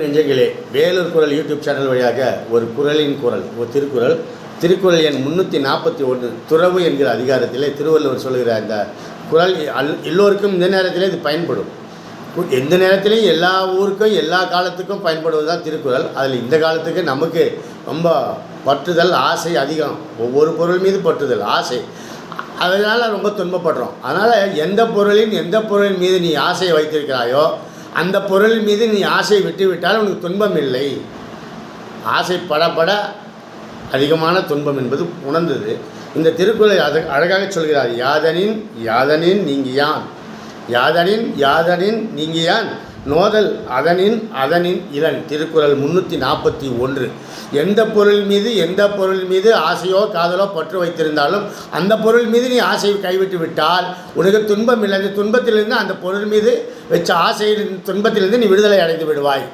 நெஞ்சங்களே வேலூர் குரல் YouTube channel வழியாக ஒரு குரலின் குரல் ஒரு திருக்குறள். திருக்குறள் எண் முந்நூற்றி நாற்பத்தி ஒன்று துறவு என்கிற அதிகாரத்திலே திருவள்ளுவர் சொல்கிற அந்த குரல். அல் எல்லோருக்கும் இந்த நேரத்திலே இது பயன்படும். எந்த நேரத்திலையும் எல்லா ஊருக்கும் எல்லா காலத்துக்கும் பயன்படுவது தான் திருக்குறள். அதில் இந்த காலத்துக்கு நமக்கு ரொம்ப பற்றுதல் ஆசை அதிகம். ஒவ்வொரு பொருள் மீது பற்றுதல் ஆசை. அதனால் ரொம்ப துன்பப்படுறோம். அதனால் எந்த பொருளின் எந்த பொருளின் மீது நீ ஆசையை வைத்திருக்கிறாயோ அந்த பொருள் மீது நீ ஆசை விட்டுவிட்டால் உனக்கு துன்பம் இல்லை. ஆசை படப்பட அதிகமான துன்பம் என்பது உணர்ந்தது. இந்த திருக்குறளை அது அழகாக சொல்கிறார் யாதனின் யாதனின் நீங்கியான். யாதனின் யாதனின் நீங்கியான். நோதல் அதனின் அதனின் இளன் திருக்குறள் முன்னூற்றி நாற்பத்தி ஒன்று. எந்த பொருள் மீது எந்த பொருள் மீது ஆசையோ காதலோ பற்று வைத்திருந்தாலும் அந்த பொருள் மீது நீ ஆசையை கைவிட்டு விட்டால் உனக்கு துன்பம் இல்லை அந்த துன்பத்திலிருந்து அந்த பொருள் மீது வச்ச ஆசையின் துன்பத்திலிருந்து நீ விடுதலை அடைந்து விடுவாய்.